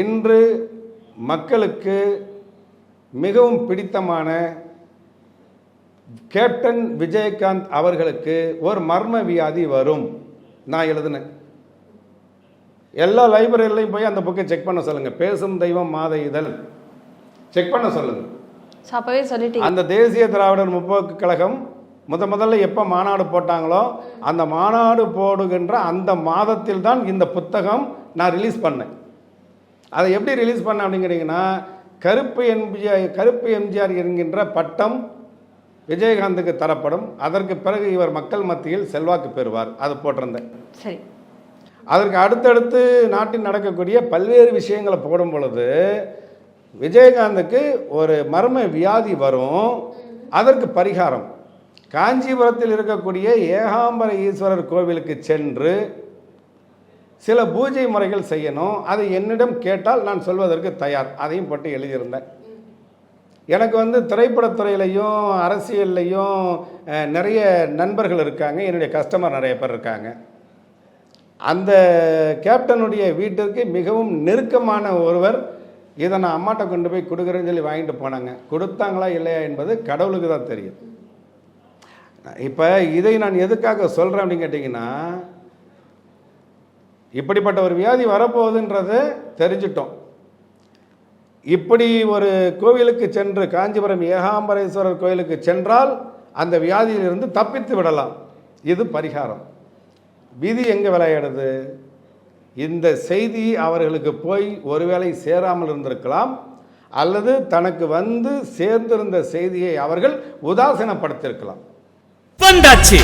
இன்று மக்களுக்கு மிகவும் பிடித்தமான கேப்டன் விஜயகாந்த் அவர்களுக்கு ஒரு மர்ம வியாதி வரும். நான் எழுதினேன். எல்லா லைப்ரரியிலையும் போய் அந்த புக்கை செக் பண்ண சொல்லுங்க. பேசும் தெய்வம் மாத இதழ். செக் பண்ண சொல்லுங்க. அந்த தேசிய திராவிடர் முற்போக்கு கழகம் முத முதல்ல எப்போ மாநாடு போட்டாங்களோ அந்த மாநாடு போடுகின்ற அந்த மாதத்தில் தான் இந்த புத்தகம் நான் ரிலீஸ் பண்ணேன். அதை எப்படி ரிலீஸ் பண்ணேன் அப்படிங்கிறீங்கன்னா கருப்பு எம்ஜிஆர் கருப்பு எம்ஜிஆர் என்கின்ற பட்டம் விஜயகாந்துக்கு தரப்படும். அதற்கு பிறகு இவர் மக்கள் மத்தியில் செல்வாக்கு பெறுவார். அது போட்டிருந்தேன். சரி. அதற்கு அடுத்தடுத்து நாட்டில் நடக்கக்கூடிய பல்வேறு விஷயங்களை போடும் பொழுது விஜயகாந்துக்கு ஒரு மர்ம வியாதி வரும். அதற்கு பரிகாரம். காஞ்சிபுரத்தில் இருக்கக்கூடிய ஏகாம்பர ஈஸ்வரர் கோவிலுக்கு சென்று சில பூஜை முறைகள் செய்யணும். அதை என்னிடம் கேட்டால் நான் சொல்வதற்கு தயார். அதையும் போட்டு எழுதியிருந்தேன். எனக்கு வந்து திரைப்படத்துறையிலையும் அரசியல்லையும் நிறைய நண்பர்கள் இருக்காங்க. என்னுடைய கஸ்டமர் நிறைய பேர் இருக்காங்க. அந்த கேப்டனுடைய வீட்டிற்கு மிகவும் நெருக்கமான ஒருவர் இதை நான் அம்மாட்ட கொண்டு போய் கொடுக்குறேன்னு சொல்லி வாங்கிட்டு போனாங்க. கொடுத்தாங்களா இல்லையா என்பது கடவுளுக்கு தான் தெரியும். இப்போ இதை நான் எதுக்காக சொல்கிறேன் அப்படின்னு கேட்டிங்கன்னா இப்படிப்பட்ட ஒரு வியாதி வரப்போகுதுன்றது தெரிஞ்சிட்டோம். இப்படி ஒரு கோவிலுக்கு சென்று காஞ்சிபுரம் ஏகாம்பரேஸ்வரர் கோயிலுக்கு சென்றால் அந்த வியாதியிலிருந்து தப்பித்து விடலாம். இது பரிகாரம். விதி எங்கே விளையாடுது? இந்த செய்தி அவர்களுக்கு போய் ஒருவேளை சேராமல் இருந்திருக்கலாம். அல்லது தனக்கு வந்து சேர்ந்திருந்த செய்தியை அவர்கள் உதாசீனப்படுத்தியிருக்கலாம். வந்தாச்சு.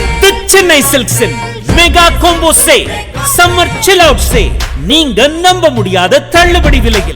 Chennai சில்க்ஸின் mega combo say summer chill out say. நீங்க நம்ப முடியாத தள்ளுபடி விலையில்.